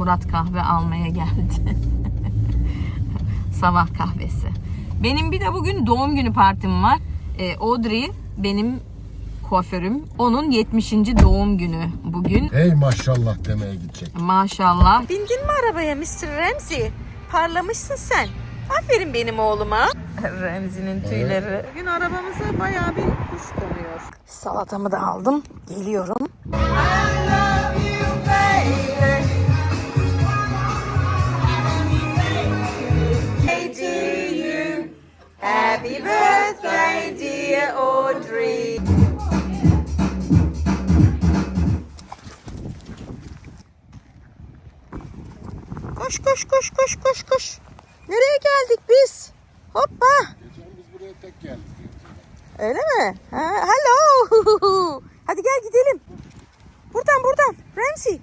Murat kahve almaya geldi. Sabah kahvesi. Benim bir de bugün doğum günü partim var. Ee, Audrey benim kuaförüm. Onun 70. doğum günü bugün. Hey maşallah demeye gidecek. Maşallah. Bindin mi arabaya Mr. Ramsey? Parlamışsın sen. Aferin benim oğluma. Ramsey'nin tüyleri. Bugün arabamıza bayağı bir kuş konuyor. Salatamı da aldım. Geliyorum. Happy birthday dear Audrey. Koş koş koş koş koş koş. Nereye geldik biz? Hoppa. Geçen biz buraya tek geldik. Öyle mi? Ha, hello. Hadi gel gidelim. Buradan buradan. Ramsey.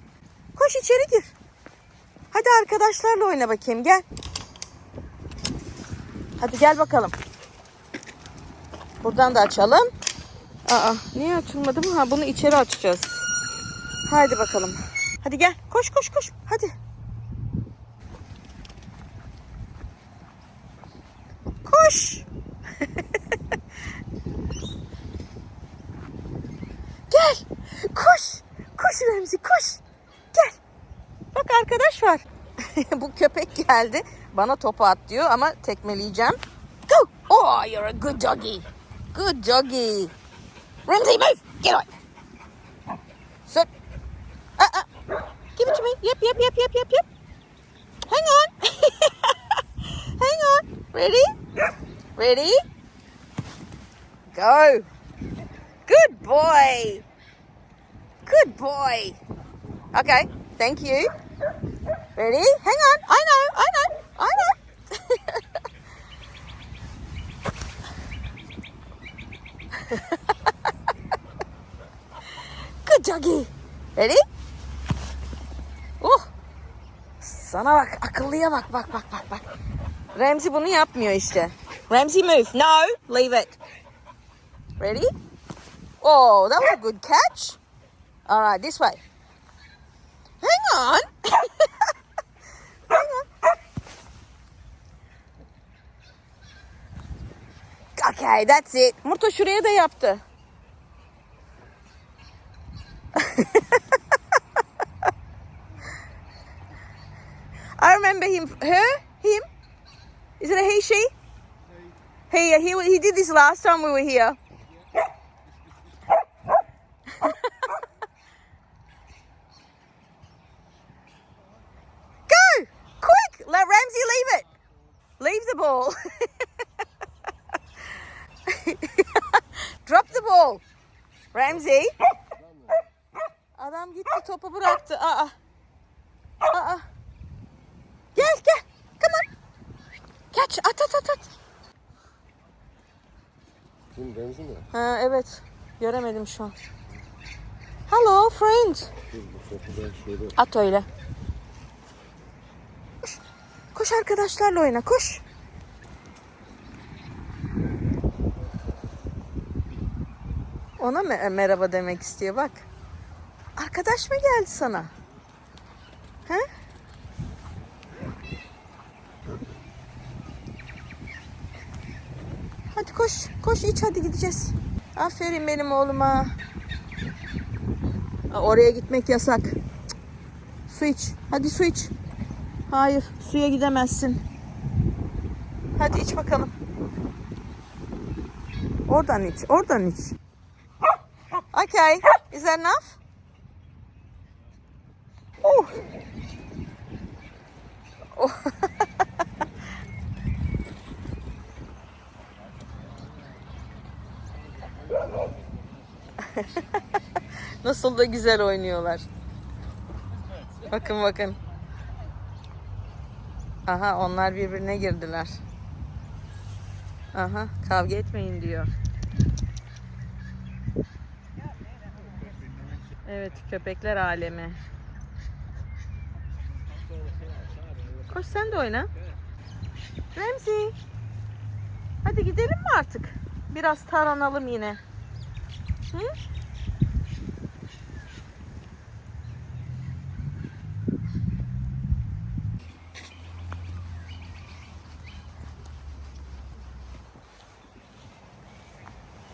Koş içeri gir. Hadi arkadaşlarla oyna bakayım gel. Hadi gel bakalım. Buradan da açalım. Aa, niye açılmadı bu? Ha, bunu içeri açacağız. Hadi bakalım. Hadi gel. Koş koş koş. Hadi. Koş. Gel. Koş. Koş Remzi koş. Gel. Bak arkadaş var. Bu köpek geldi. Bana topu at diyor ama tekmeleyeceğim. Go. Oh you're a good doggy. Good doggy. Ramsey move. Get away. Sit. Uh, uh. Give it to me. Yep, yep, yep, yep, yep, yep. Hang on. Hang on. Ready? Ready? Go. Good boy. Good boy. Okay, thank you. Ready? Hang on. I know, I know, I know. Good doggy. Ready? Oh. Sana bak, akıllıya bak, bak, bak, bak, bak. Ramsey bunu yapmıyor işte. Ramsey move. No, leave it. Ready? Oh, that was a good catch. All right, this way. Hang on. Hang on. Okay, that's it. Murto şuraya da yaptı. I remember him, her, him. Is it a he, she? He, he, he did this last time we were here. Go! Quick! Let Ramsey leave it. Leave the ball. Ramsey. Adam gitti topu bıraktı. Aa. Aa. Gel gel. Come on. Catch. At at at at. Kim benzi mi? Ha evet. Göremedim şu an. Hello friend. At öyle. Koş arkadaşlarla oyna koş. Ona mı e, merhaba demek istiyor bak. Arkadaş mı geldi sana? He? Hadi koş. Koş iç hadi gideceğiz. Aferin benim oğluma. Oraya gitmek yasak. Cık. Su iç. Hadi su iç. Hayır, suya gidemezsin. Hadi iç bakalım. Oradan iç, oradan iç. Okay, is that enough? Oh. Oh. Nasıl da güzel oynuyorlar. Bakın bakın. Aha onlar birbirine girdiler. Aha kavga etmeyin diyor. Evet köpekler alemi. Koş sen de oyna. Remzi. Hadi gidelim mi artık? Biraz taranalım yine. Hı?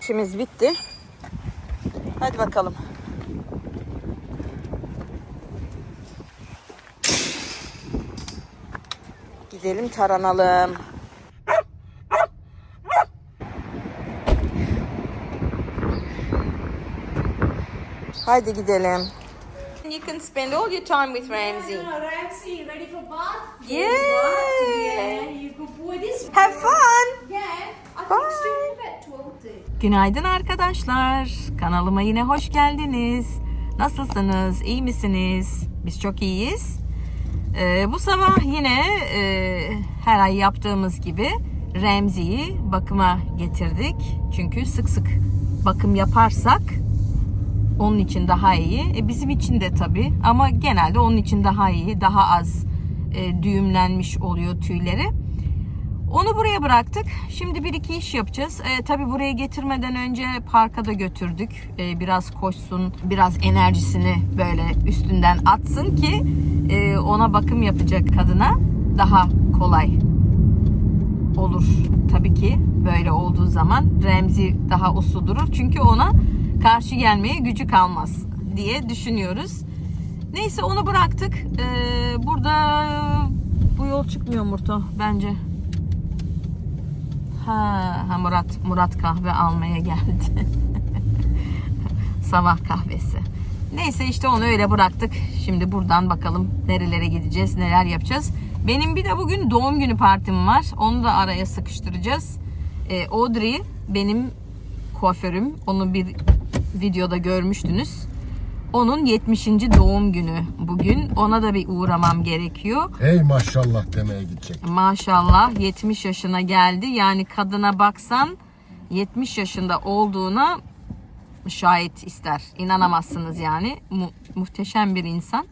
İşimiz bitti. Hadi bakalım. Gidelim taranalım. Haydi gidelim. You can spend all your time with Ramsey. Ramsey, ready for bath? Yeah. Yeah, you good boy. This Have fun. Yeah, I Bye. think still about 12 Günaydın arkadaşlar. Kanalıma yine hoş geldiniz. Nasılsınız? İyi misiniz? Biz çok iyiyiz. Ee, bu sabah yine e, her ay yaptığımız gibi Remzi'yi bakıma getirdik. Çünkü sık sık bakım yaparsak onun için daha iyi. E, bizim için de tabii ama genelde onun için daha iyi. Daha az e, düğümlenmiş oluyor tüyleri. Onu buraya bıraktık. Şimdi bir iki iş yapacağız. E, tabii buraya getirmeden önce parka da götürdük. E, biraz koşsun, biraz enerjisini böyle üstünden atsın ki e, ona bakım yapacak kadına daha kolay olur. Tabii ki böyle olduğu zaman Remzi daha uslu durur. Çünkü ona karşı gelmeye gücü kalmaz diye düşünüyoruz. Neyse onu bıraktık. E, burada bu yol çıkmıyor Murto bence. Ha, ha Murat Murat kahve almaya geldi. Sabah kahvesi. Neyse işte onu öyle bıraktık. Şimdi buradan bakalım nerelere gideceğiz, neler yapacağız. Benim bir de bugün doğum günü partim var. Onu da araya sıkıştıracağız. Ee, Audrey benim kuaförüm. Onu bir videoda görmüştünüz. Onun 70. doğum günü bugün. Ona da bir uğramam gerekiyor. Hey maşallah demeye gidecek. Maşallah 70 yaşına geldi. Yani kadına baksan 70 yaşında olduğuna şahit ister. İnanamazsınız yani. Mu- muhteşem bir insan.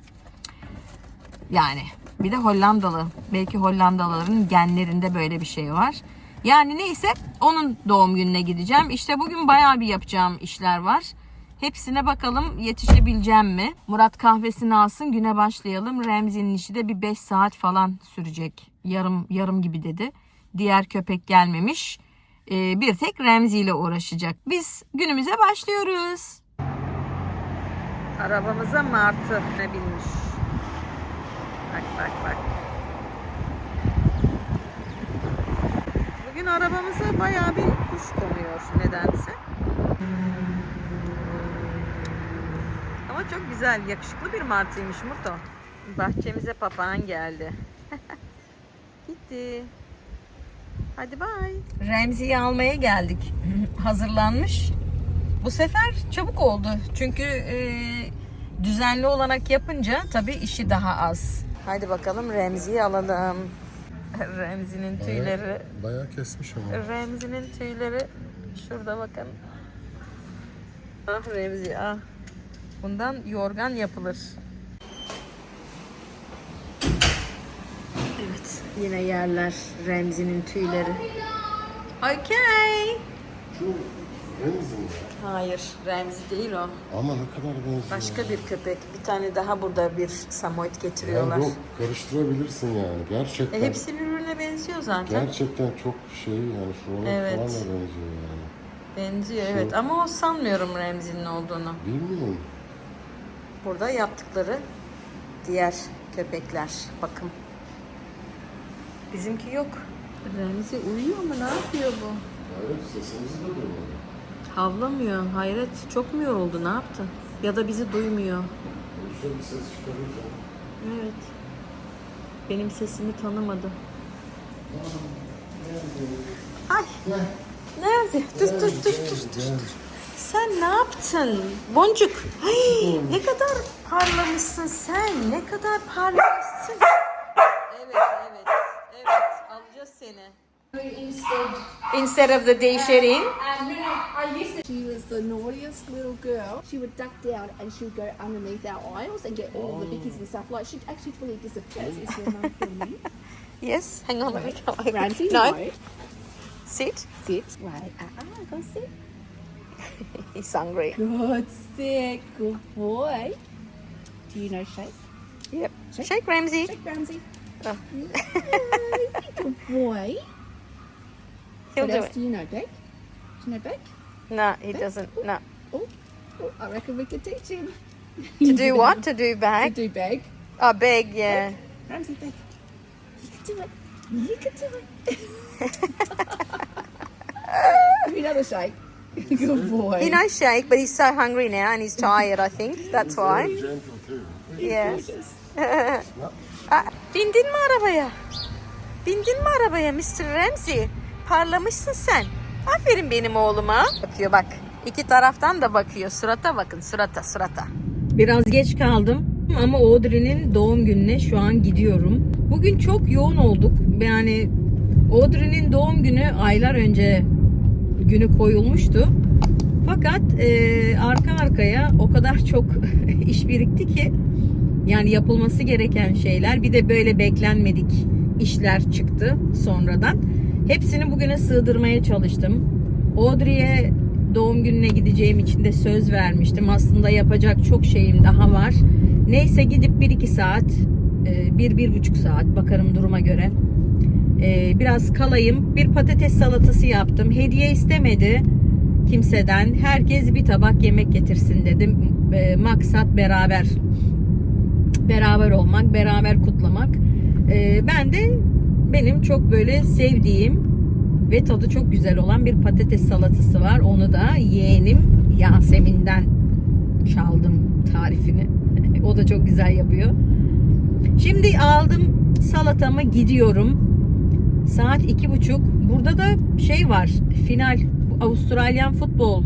Yani bir de Hollandalı. Belki Hollandalıların genlerinde böyle bir şey var. Yani neyse onun doğum gününe gideceğim. İşte bugün bayağı bir yapacağım işler var. Hepsine bakalım yetişebileceğim mi? Murat kahvesini alsın güne başlayalım. Remzi'nin işi de bir 5 saat falan sürecek. Yarım yarım gibi dedi. Diğer köpek gelmemiş. Ee, bir tek Remzi ile uğraşacak. Biz günümüze başlıyoruz. Arabamıza martı ne binmiş. Bak bak bak. Bugün arabamıza bayağı bir kuş konuyor nedense. Ama çok güzel, yakışıklı bir martıymış Murto. Bahçemize papağan geldi. Gitti. Hadi bay. Remzi'yi almaya geldik. Hazırlanmış. Bu sefer çabuk oldu. Çünkü e, düzenli olarak yapınca tabii işi daha az. Haydi bakalım Remzi'yi alalım. Remzi'nin tüyleri Bayağı kesmiş ama. Remzi'nin tüyleri şurada bakın. Ah Remzi ah. Bundan yorgan yapılır. Evet yine yerler Remzi'nin tüyleri. Okay. Şu Remzi mi? Hayır Remzi değil o. Ama ne kadar benziyor. Başka bir köpek. Bir tane daha burada bir Samoyed getiriyorlar. Yani yok karıştırabilirsin yani. Gerçekten. E, hepsi birbirine benziyor zaten. Gerçekten çok şey yani şuralar Evet. falan da benziyor yani. Benziyor evet ama o sanmıyorum Remzi'nin olduğunu. Bilmiyorum. Burada yaptıkları diğer köpekler. Bakın. Bizimki yok. Remzi uyuyor mu? Ne yapıyor bu? Evet sesimizi de duymadı. Havlamıyor. Hayret. Çok mu yoruldu? Ne yaptı? Ya da bizi duymuyor. Yoksa bir ses çıkarırsa. Evet. Benim sesimi tanımadı. Ay. Nerede? Dur dur dur dur. dur. Sen ne yaptın? Boncuk. Ay, ne kadar parlamışsın sen. Ne kadar parlamışsın. Evet, evet. Evet, alacağız seni. Instead, Instead of the Deisherin. and no, no, I used to. She was the naughtiest little girl. She would duck down and she would go underneath our aisles and get all the bickies and stuff. Like she'd actually fully disappear. Is your mum filming? Yes, hang on, let me come over. Ramsey, No, no. sit. Sit. Right. Ah, uh-uh, go sit. He's hungry. Good sick, Good boy. Do you know shake? Yep. Shake Ramsey. Shake, Ramsey. Oh. Yay, Good boy. He'll what do else it. do you know, Beck? Do you know Beck? No, he doesn't. Oh, no. Oh, oh, I reckon we could teach him. To do what? To do To do bag. Oh, big, yeah. Ramsey, bag. You can do it. You can do it. Give me another shake. Good boy. He knows shake, but he's so hungry now and he's tired, I think. That's why. Yeah. Aa, bindin mi arabaya? Bindin mi arabaya Mr. Ramsey? Parlamışsın sen. Aferin benim oğluma. Bakıyor bak. İki taraftan da bakıyor. Surata bakın surata surata. Biraz geç kaldım ama Audrey'nin doğum gününe şu an gidiyorum. Bugün çok yoğun olduk. Yani Audrey'nin doğum günü aylar önce günü koyulmuştu. Fakat e, arka arkaya o kadar çok iş birikti ki yani yapılması gereken şeyler bir de böyle beklenmedik işler çıktı sonradan. Hepsini bugüne sığdırmaya çalıştım. Audrey'e doğum gününe gideceğim için de söz vermiştim. Aslında yapacak çok şeyim daha var. Neyse gidip 1-2 saat, 1-1,5 saat bakarım duruma göre. E, Biraz kalayım. Bir patates salatası yaptım. Hediye istemedi kimseden. Herkes bir tabak yemek getirsin dedim. E, Maksat beraber beraber olmak, beraber kutlamak. Ee, ben de benim çok böyle sevdiğim ve tadı çok güzel olan bir patates salatası var. Onu da yeğenim Yasemin'den çaldım tarifini. o da çok güzel yapıyor. Şimdi aldım salatamı gidiyorum. Saat iki buçuk. Burada da şey var. Final. Avustralyan futbol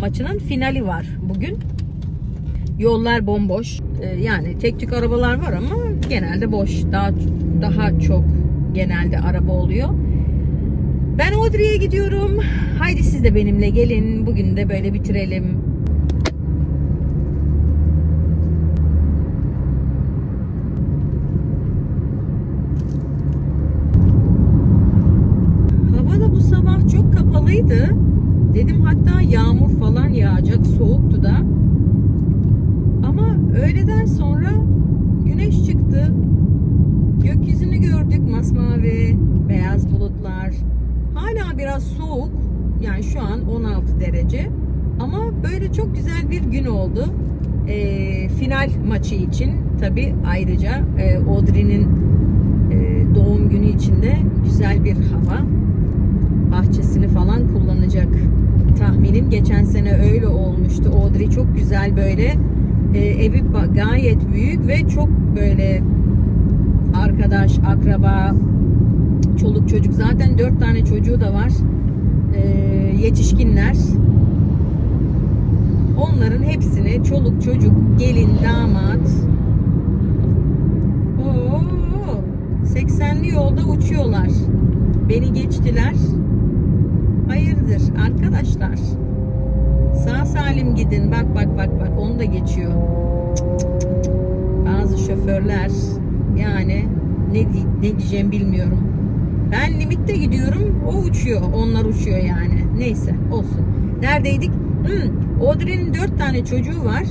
maçının finali var bugün. Yollar bomboş. Ee, yani tek tük arabalar var ama genelde boş. Daha daha çok genelde araba oluyor. Ben Audrey'e gidiyorum. Haydi siz de benimle gelin. Bugün de böyle bitirelim. Hava da bu sabah çok kapalıydı. Dedim hatta yağmur falan yağacak. Soğuktu da. Ama öğleden sonra güneş çıktı. Gökyüzünü gördük masmavi, beyaz bulutlar. Hala biraz soğuk. Yani şu an 16 derece. Ama böyle çok güzel bir gün oldu. Ee, final maçı için tabi ayrıca e, Audrey'nin e, doğum günü içinde güzel bir hava bahçesini falan kullanacak tahminim. Geçen sene öyle olmuştu. Audrey çok güzel böyle e, evi gayet büyük ve çok böyle arkadaş, akraba, çoluk çocuk zaten dört tane çocuğu da var. E, yetişkinler. Onların hepsini çoluk çocuk, gelin, damat. Oo, 80'li yolda uçuyorlar. Beni geçtiler. Hayırdır arkadaşlar? Sağ salim gidin. Bak bak bak bak onu da geçiyor. Bazı şoförler yani ne ne diyeceğim bilmiyorum. Ben limitte gidiyorum. O uçuyor. Onlar uçuyor yani. Neyse olsun. Neredeydik? Hmm, Audrey'nin dört tane çocuğu var.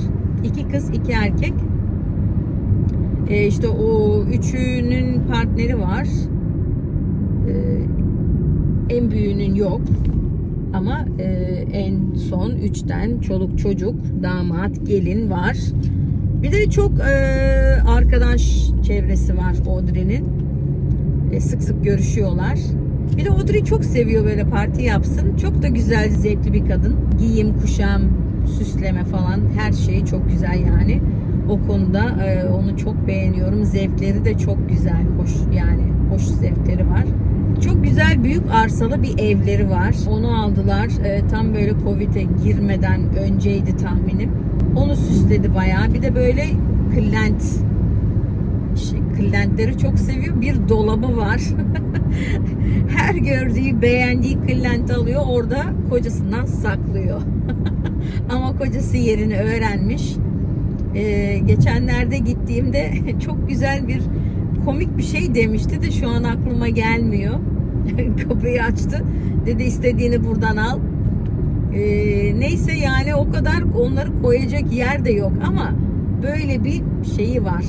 İki kız, iki erkek. E işte o üçünün partneri var. Ee, en büyüğünün yok. Ama e, en son üçten çoluk çocuk, damat, gelin var. Bir de çok e, arkadaş çevresi var Audrey'nin. Sık sık görüşüyorlar. Bir de Audrey çok seviyor böyle parti yapsın. Çok da güzel, zevkli bir kadın. Giyim, kuşam, süsleme falan her şeyi çok güzel yani. O konuda e, onu çok beğeniyorum. Zevkleri de çok güzel, hoş yani hoş zevkleri var. Çok güzel büyük arsalı bir evleri var. Onu aldılar. E, tam böyle Covid'e girmeden önceydi tahminim. Onu süsledi bayağı. Bir de böyle kırlent şey, kırlentleri çok seviyor. Bir dolabı var. Her gördüğü, beğendiği kırlenti alıyor. Orada kocasından saklıyor. Ama kocası yerini öğrenmiş. Ee, geçenlerde gittiğimde çok güzel bir komik bir şey demişti de şu an aklıma gelmiyor. Kapıyı açtı. Dedi istediğini buradan al. Ee, neyse yani o kadar onları koyacak yer de yok ama böyle bir şeyi var.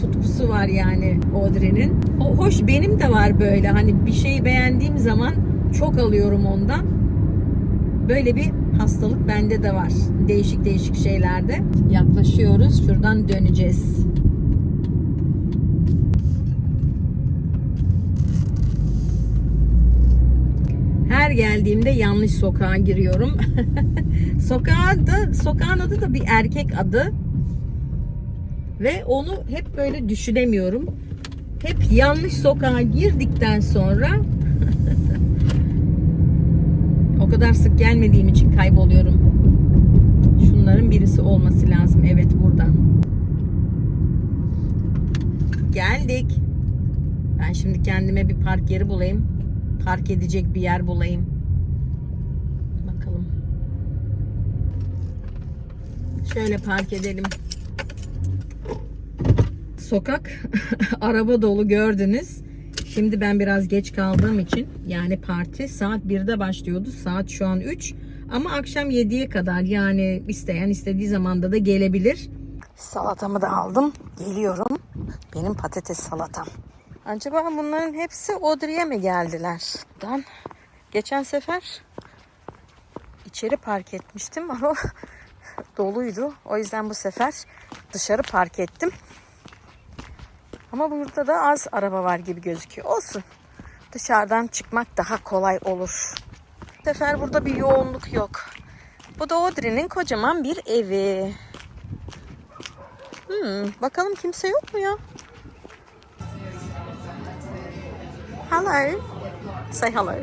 Tutkusu var yani Audrey'nin. O hoş benim de var böyle hani bir şeyi beğendiğim zaman çok alıyorum ondan. Böyle bir hastalık bende de var. Değişik değişik şeylerde. Yaklaşıyoruz. Şuradan döneceğiz. Her geldiğimde yanlış sokağa giriyorum. Sokağın da sokağın adı da bir erkek adı. Ve onu hep böyle düşünemiyorum. Hep yanlış sokağa girdikten sonra o kadar sık gelmediğim için kayboluyorum. Şunların birisi olması lazım. Evet buradan. Geldik. Ben şimdi kendime bir park yeri bulayım. Park edecek bir yer bulayım. Bakalım. Şöyle park edelim. Sokak araba dolu gördünüz. Şimdi ben biraz geç kaldığım için yani parti saat 1'de başlıyordu. Saat şu an 3 ama akşam 7'ye kadar yani isteyen istediği zamanda da gelebilir. Salatamı da aldım. Geliyorum. Benim patates salatam. Acaba bunların hepsi Audrey'e mi geldiler? Ben geçen sefer içeri park etmiştim ama doluydu. O yüzden bu sefer dışarı park ettim. Ama burada da az araba var gibi gözüküyor. Olsun. Dışarıdan çıkmak daha kolay olur. Bu sefer burada bir yoğunluk yok. Bu da Audrey'nin kocaman bir evi. Hmm, bakalım kimse yok mu ya? Hello. Say hello.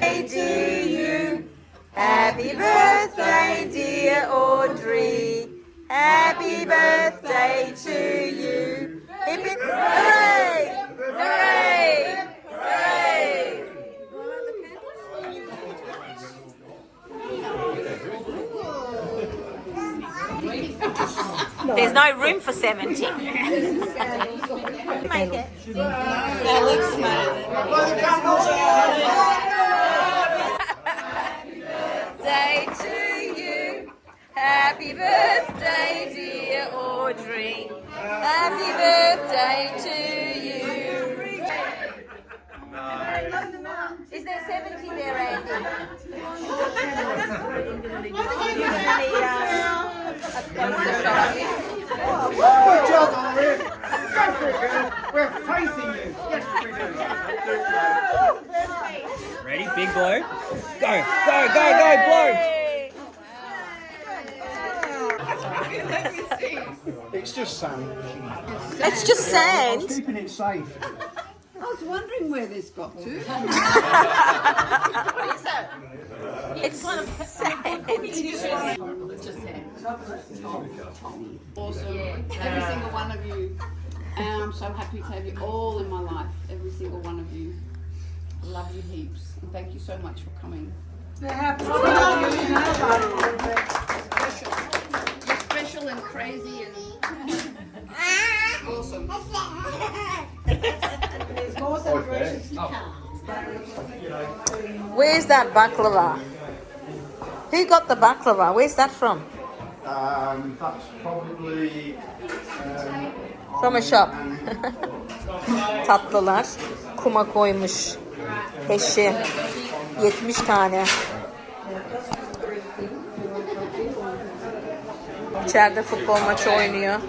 Hey to you. Happy birthday, dear Audrey. Happy birthday to you. Hip hip hooray! Hooray! Hooray! There's no room for 70. Make it. That just sand. It's just sand. Keeping it safe. I was wondering where this got to. It's sand. Awesome. Every single one of you. And I'm so happy to have you all in my life. Every single one of you. Love you heaps. And thank you so much for coming. Special. You're special and crazy and awesome. There's more celebrations to come. Where's that baklava? Who got the baklava? Where's that from? Um, that's probably um, From a shop. Tatlılar. Kuma koymuş. Eşi. 70 tane. İçeride futbol maçı oynuyor.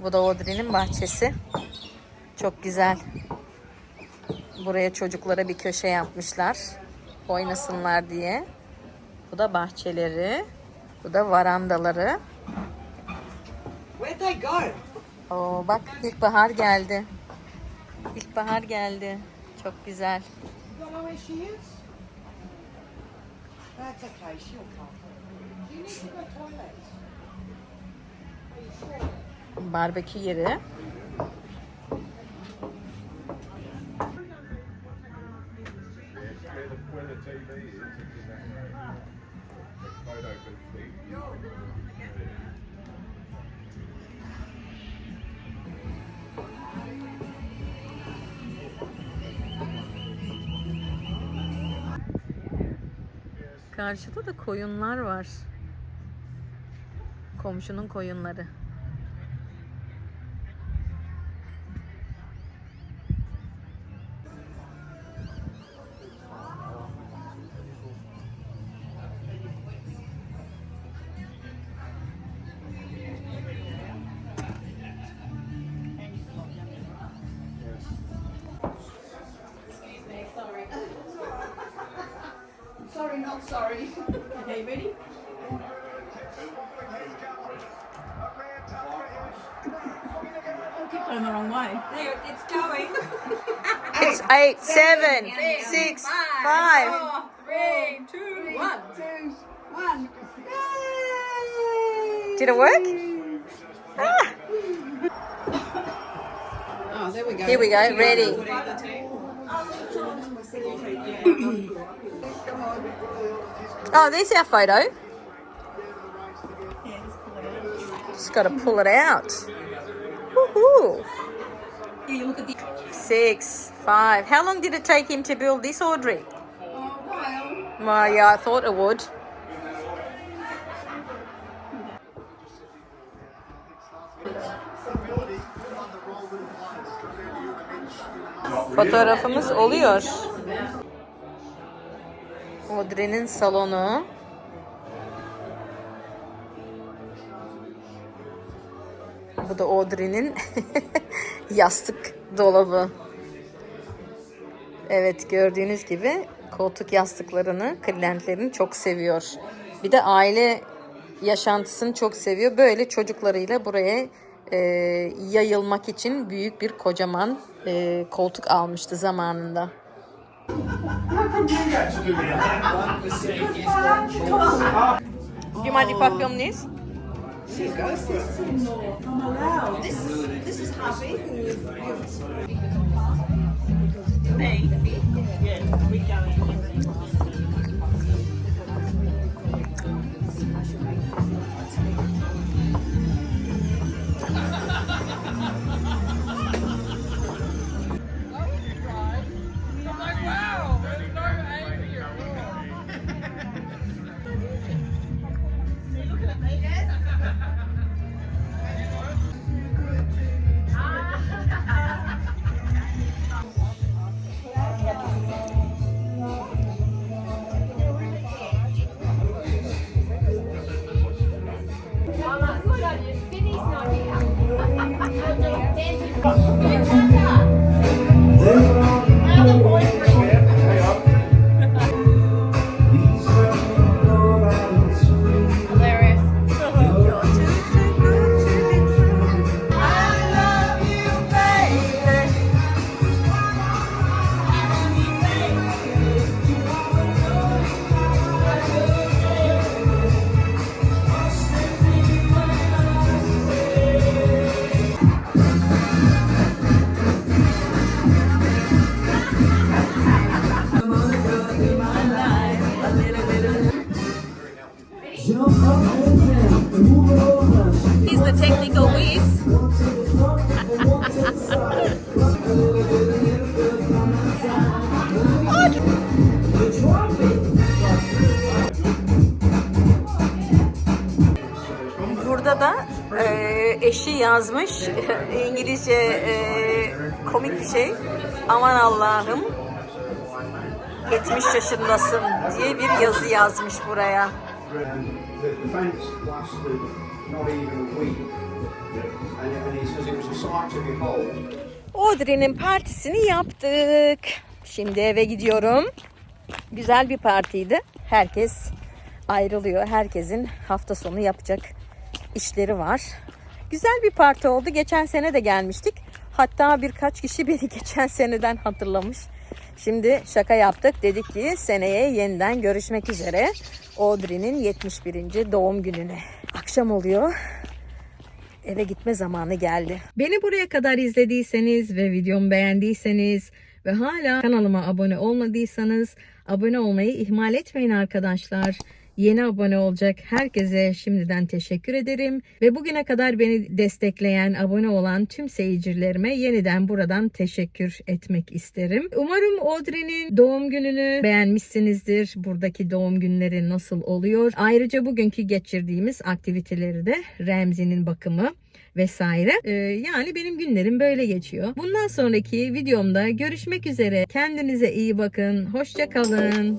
Bu da Audrey'nin bahçesi. Çok güzel. Buraya çocuklara bir köşe yapmışlar. Oynasınlar diye. Bu da bahçeleri. Bu da varandaları. Where'd they go? Oo, bak ilkbahar geldi. İlkbahar geldi. Çok güzel. You don't know where she is? That's okay, she'll come. Do you need to go toilet? Are you sure? Barbekü yeri. Karşıda da koyunlar var. Komşunun koyunları. Keep going the wrong way. It's eight, seven, six, five. Three, two, one. Two, one. Did it work? Ah. Ah. Oh, there we go. Here we go. Ready. Oh, there's our photo. Just got to pull it out. Woohoo. Six, five. How long did it take him to build this, Audrey? Well, yeah, I thought it would. Fotoğrafımız oluyor. Audrey'nin salonu. Bu da Audrey'nin yastık dolabı. Evet gördüğünüz gibi koltuk yastıklarını klientlerin çok seviyor. Bir de aile yaşantısını çok seviyor. Böyle çocuklarıyla buraya e, yayılmak için büyük bir kocaman e, koltuk almıştı zamanında. Do you mind if I film this? the ecosystem. I'm allowed. This is this is happy. Me? Yeah, we're going. Burada da e, eşi yazmış İngilizce e, komik bir şey. Aman Allah'ım 70 yaşındasın diye bir yazı yazmış buraya. Audrey'nin partisini yaptık. Şimdi eve gidiyorum. Güzel bir partiydi. Herkes ayrılıyor. Herkesin hafta sonu yapacak işleri var. Güzel bir parti oldu. Geçen sene de gelmiştik. Hatta birkaç kişi beni geçen seneden hatırlamış. Şimdi şaka yaptık. Dedik ki seneye yeniden görüşmek üzere. Audrey'nin 71. doğum gününe. Akşam oluyor eve gitme zamanı geldi. Beni buraya kadar izlediyseniz ve videomu beğendiyseniz ve hala kanalıma abone olmadıysanız abone olmayı ihmal etmeyin arkadaşlar. Yeni abone olacak herkese şimdiden teşekkür ederim. Ve bugüne kadar beni destekleyen, abone olan tüm seyircilerime yeniden buradan teşekkür etmek isterim. Umarım Audrey'nin doğum gününü beğenmişsinizdir. Buradaki doğum günleri nasıl oluyor? Ayrıca bugünkü geçirdiğimiz aktiviteleri de Remzi'nin bakımı vesaire. Ee, yani benim günlerim böyle geçiyor. Bundan sonraki videomda görüşmek üzere. Kendinize iyi bakın. Hoşça kalın.